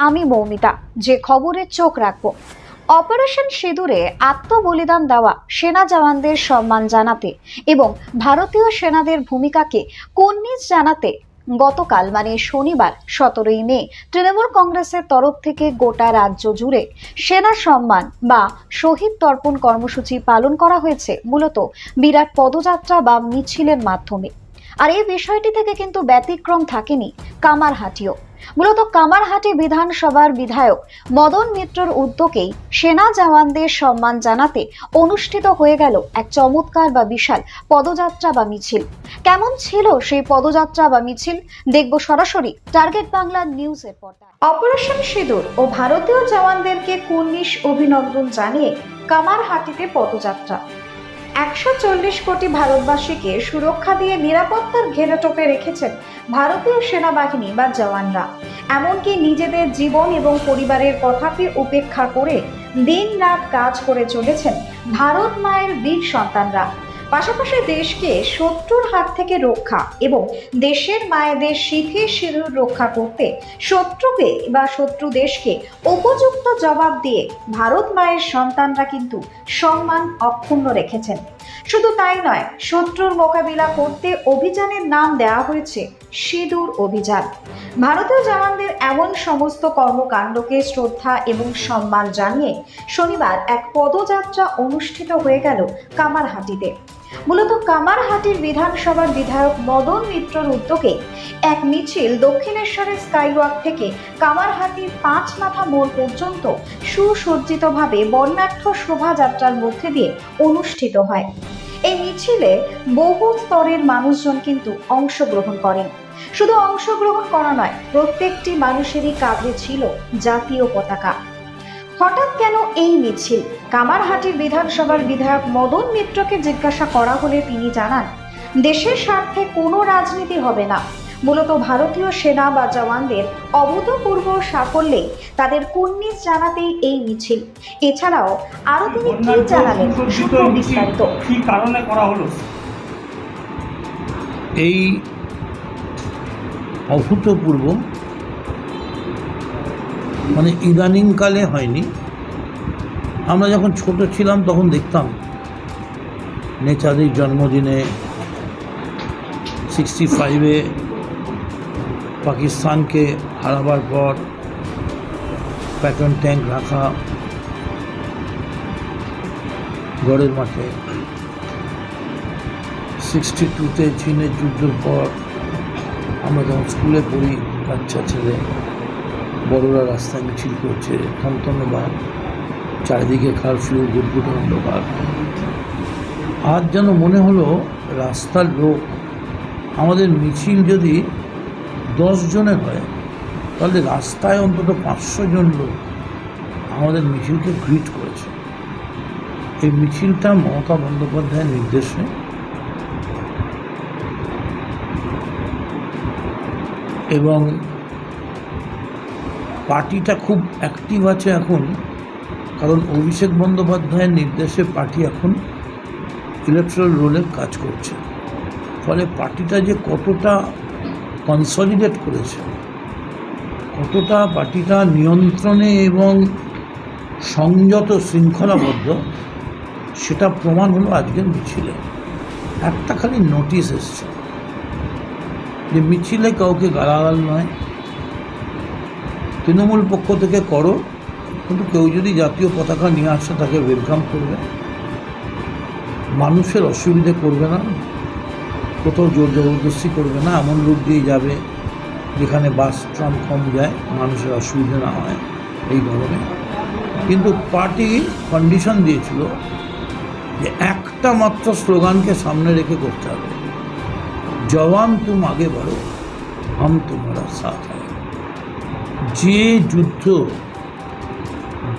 আমি মৌমিতা, যে খবরে চোখ রাখব। অপারেশন সিঁদুরে আত্মবলিদান দেওয়া সেনা জওয়ানদের সম্মান জানাতে এবং ভারতীয় সেনাদের ভূমিকাকে কুর্নিশ জানাতে গতকাল মানে শনিবার, সতেরোই মে, তৃণমূল কংগ্রেসের তরফ থেকে গোটা রাজ্য জুড়ে সেনা সম্মান বা শহীদ তর্পণ কর্মসূচি পালন করা হয়েছে, মূলত বিরাট পদযাত্রা বা মিছিলের মাধ্যমে। আর এই বিষয়টি থেকে কিন্তু ব্যতিক্রম থাকেনি কামারহাটিও। মূলত কামারহাটি বিধানসভার বিধায়ক মদন মিত্রর উদ্যোগেই সেনা জওয়ানদের সম্মান জানাতে অনুষ্ঠিত হয়ে গেল এক চমৎকার বা বিশাল পদযাত্রা বা মিছিল। কেমন ছিল সেই পদযাত্রা বা মিছিল? দেখব সরাসরি টার্গেট বাংলা নিউজের পর্দায়। অপারেশন সিঁদুর ও ভারতীয় জওয়ানদেরকে কুর্নিশ অভিনন্দন জানিয়ে কামারহাটিতে পদযাত্রা। একশো চল্লিশ কোটি ভারতবাসীকে সুরক্ষা দিয়ে নিরাপত্তার ঘেরাটোপে রেখেছেন ভারতীয় সেনাবাহিনী বা জওয়ানরা। এমনকি নিজেদের জীবন এবং পরিবারের কথাকে উপেক্ষা করে দিন রাত কাজ করে চলেছেন ভারত মায়ের বীর সন্তানরা। পাশাপাশি দেশকে শত্রুর হাত থেকে রক্ষা এবং দেশের মায়েদের শীতে শিরুর রক্ষা করতে শত্রুকে বা শত্রু দেশকে উপযুক্ত জবাব দিয়ে ভারত মায়ের সন্তানরা কিন্তু সম্মান অক্ষুণ্ণ রেখেছেন। শুধু তাই নয়, শত্রুর মোকাবিলা করতে অভিযানের নাম দেওয়া হয়েছে সিঁদুর অভিযান। ভারতীয় জওয়ানদের এমন সমস্ত কর্মকাণ্ডকে শ্রদ্ধা এবং সম্মান জানিয়ে শনিবার এক পদযাত্রা অনুষ্ঠিত হয়ে গেল কামারহাটিতে। মূলত কামারহাটির বিধানসভার বিধায়ক মদন মিত্রর উদ্যোগে এক মিছিল দক্ষিণেশ্বরের স্কাইওয়াক থেকে কামারহাটির পাঁচ মাথা মোড় পর্যন্ত সুসজ্জিতভাবে বর্ণাঢ্য শোভাযাত্রার মধ্যে দিয়ে অনুষ্ঠিত হয়। এই মিছিলে বহু স্তরের মানুষজন কিন্তু অংশগ্রহণ করেন। শুধু অংশগ্রহণ করা নয়, প্রত্যেকটি মানুষেরই কাঁধে ছিল জাতীয় পতাকা। হঠাৎ কেন এই মিছিল? কামারহাটির বিধানসভার বিধায়ক মদন মিত্রকে জিজ্ঞাসা করা হলে তিনি জানান দেশের স্বার্থে কোনো রাজনীতি হবে না। মূলত ভারতীয় সেনা বা জওয়ানদের অভূতপূর্ব সাফল্যে তাদের কুর্নিশ জানাতেই এই মিছিল। এছাড়াও আরও তিনি কি জানালেন শুনুন বিস্তারিত। কি কারণে করা হলো? এই অভূতপূর্ব মানে ইদানিংকালে হয়নি। আমরা যখন ছোট ছিলাম তখন দেখতাম নেতাজির জন্মদিনে সিক্সটি ফাইভে পাকিস্তানকে হারাবার পর প্যাটন ট্যাঙ্ক রাখা গড়ের মাঠে। সিক্সটি টুতে চীনের যুদ্ধের পর আমরা যখন স্কুলে পড়ি, বাচ্চা ছেলে বড়রা রাস্তায় মিছিল করছে থমথমে চারিদিকে কারফিউ গুটগুটো অন্ধকার। আজ যেন মনে হলো রাস্তার লোক, আমাদের মিছিল যদি দশ জনের হয়, তাহলে রাস্তায় অন্তত পাঁচশো জন লোক আমাদের মিছিলকে গ্রিট করেছে। এই মিছিলটা মমতা বন্দ্যোপাধ্যায়ের নির্দেশে এবং পার্টিটা খুব অ্যাক্টিভ আছে এখন, কারণ অভিষেক বন্দ্যোপাধ্যায়ের নির্দেশে পার্টি এখন ইলেকট্রাল রোলে কাজ করছে। ফলে পার্টিটা যে কতটা কনসলিডেট করেছে, কতটা পার্টিটা নিয়ন্ত্রণে এবং সংযত শৃঙ্খলাবদ্ধ, সেটা প্রমাণ হলো আজকের মিছিলে। একটা খালি নোটিশ এসছে যে মিছিলে কাউকে গালাগাল নয় তৃণমূল পক্ষ থেকে করো, কিন্তু কেউ যদি জাতীয় পতাকা নিয়ে আসে, তাকে ওয়েলকাম করবে। মানুষের অসুবিধে করবে না, কোথাও জোর জবরদস্তি করবে না, এমন রূপ দিয়ে যাবে যেখানে বাস, ট্রাম কম যায়, মানুষের অসুবিধে না হয় এই ধরনের। কিন্তু পার্টি কন্ডিশন দিয়েছিল যে একটা মাত্র স্লোগানকে সামনে রেখে করতে হবে। জওয়ান, তুম আগে বাড়ো, হাম তোমারা সাথ যে যুদ্ধ,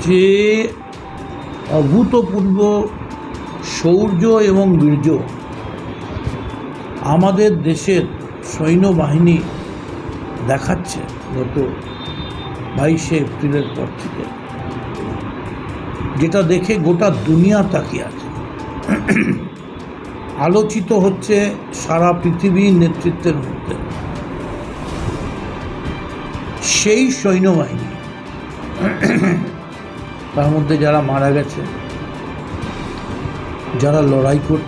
যে অভূতপূর্ব শৌর্য এবং বীর্য আমাদের দেশের সৈন্যবাহিনী দেখাচ্ছে গত বাইশে এপ্রিলের পর থেকে। যেটা দেখে গোটা দুনিয়া তাকিয়ে আছে। আলোচিত হচ্ছে সারা পৃথিবীর নেতৃত্বের মধ্যে। সেই সৈন্যবাহিনী। তার মধ্যে যারা মারা গেছে যারা লড়াই করছে